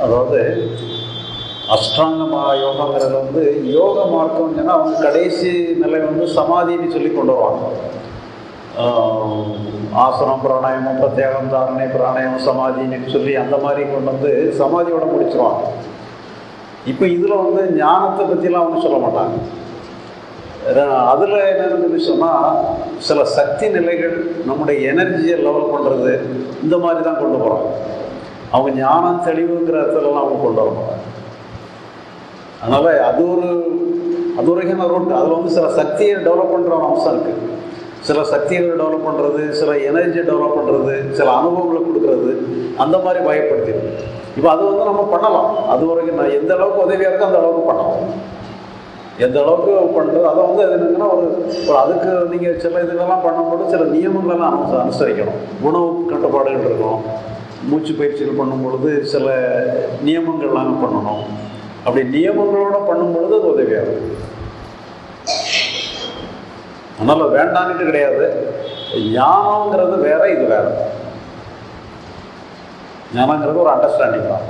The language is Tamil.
அதாவது அஷ்டாங்க மா- யோகங்கிறது வந்து யோக மார்க்கம் சொன்னா அவங்க கடைசி நிலை வந்து சமாதின்னு சொல்லி கொண்டு வருவாங்க. ஆஹ் ஆசனம் பிராணாயமம் பிரத்யேகம் தாரணை பிராணாயம் சமாதின்னு சொல்லி அந்த மாதிரி கொண்டு வந்து சமாதியோட முடிச்சிருவாங்க. இப்போ இதில் வந்து ஞானத்தை பற்றிலாம் அவங்க சொல்ல மாட்டாங்க. அதில் என்ன இருந்துன்னு சொன்னால் சில சக்தி நிலைகள் நம்முடைய எனர்ஜியை லெவல் பண்ணுறது இந்த மாதிரி தான் கொண்டு போகிறாங்க அவங்க ஞானம் தெளிவுங்கிற இடத்துலலாம் அவங்க கொண்டு வர அதனால் அது ஒரு அது ஒரு வகையான ரூட் அதில் வந்து சில சக்தியை டெவலப் பண்ணுற ஒரு அம்சம் இருக்குது சில சக்திகளை டெவலப் பண்ணுறது சில எனர்ஜியை டெவலப் பண்ணுறது சில அனுபவங்களை கொடுக்கறது அந்த மாதிரி பயப்படுத்திடும் இப்போ அது வந்து நம்ம பண்ணலாம். அது வரைக்கும் நான் எந்த அளவுக்கு உதவியாக இருக்கோ அந்த அளவுக்கு பண்ணலாம். எந்த அளவுக்கு பண்ணுறது அதை வந்து அது என்னன்னா ஒரு ஒரு அதுக்கு நீங்கள் சில இதுகளெல்லாம் பண்ணும்போது சில நியமங்களெல்லாம் அனு அனுசரிக்கணும். உணவு கட்டுப்பாடுகள் இருக்கும். மூச்சு பயிற்சிகள் பண்ணும் பொழுது சில நியமங்கள்லாம் பண்ணணும். அப்படி நியமங்களோட பண்ணும் பொழுது அது உதவியாக இருக்கும் அதனால் வேண்டான்ட்டு கிடையாது. ஞானங்கிறது வேற இது வேற. ஞானங்கிறது ஒரு அண்டர்ஸ்டாண்டிங் தான்.